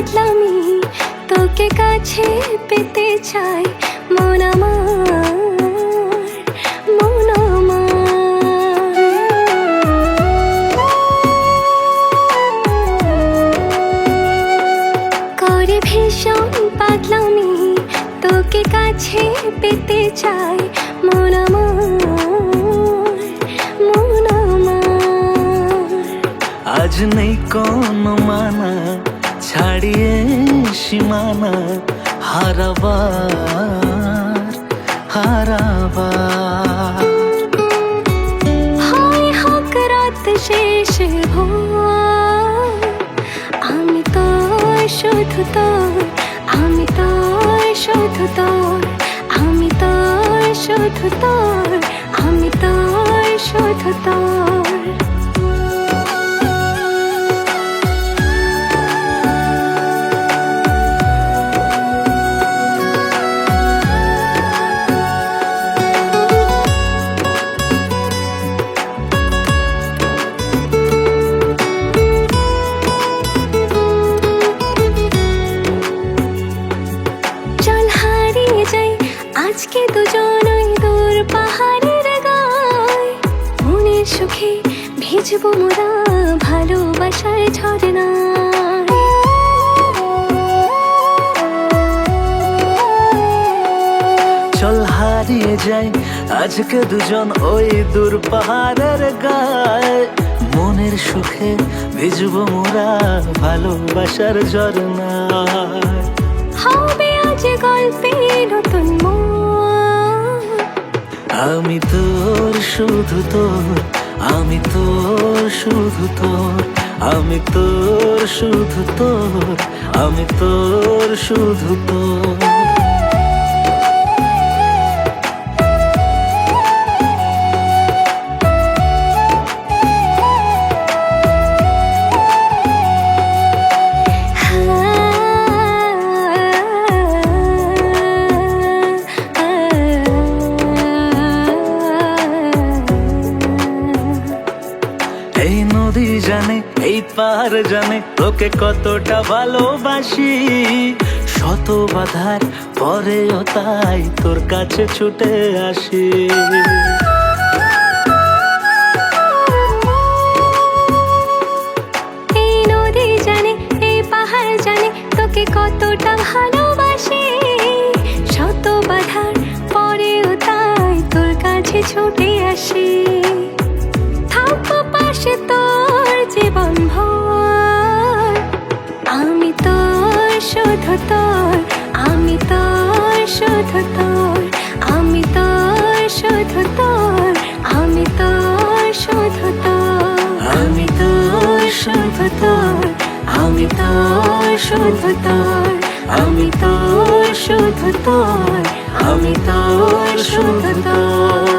পাগলামি তোকে কাছে পেতে চাই মন তোকে কাছে পেতে চাই মন আজ নেই কোনো মানা সীমানা হারাবার হারাবার হয় হোক রাত শেষ আমি তোর শুধু তোর আমি তোর শুধু তোর আমি তোর শুধু তোর আমি তোর শুধু তোর দুজনই দূর পাহাড়ের গায়। মনের সুখে ভিজবো মোরা ভালোবাসার ঝরনায় চল হারিয়ে যাই আজকে দুজন ওই দূর পাহাড়ের গায়ে। মনের সুখে ভিজব মোরা ভালোবাসার ঝরনায় হবে আজ গল্পে নতুন মোড়। আমি তোর, শুধু তোর, আমি তোর, শুধু তোর, আমি তোর, শুধু তোর, আমি তোর, শুধু তোর। নদী জানে, এই পাহাড় জানে, তোকে কতটা ভালোবাসি। শত বাধার পরেও তাই তোর কাছে ছুটে আসি। এই নদী জানে, এই পাহাড় জানে, তোকে কতটা ভালোবাসি। শত বাধার পরেও তাই তোর কাছে ছুটে আসি। আমি তোর শুধু তোর, আমি তোর শুধু তোর, আমি তোর শুধু তোর, আমি তোর শুধু তোর।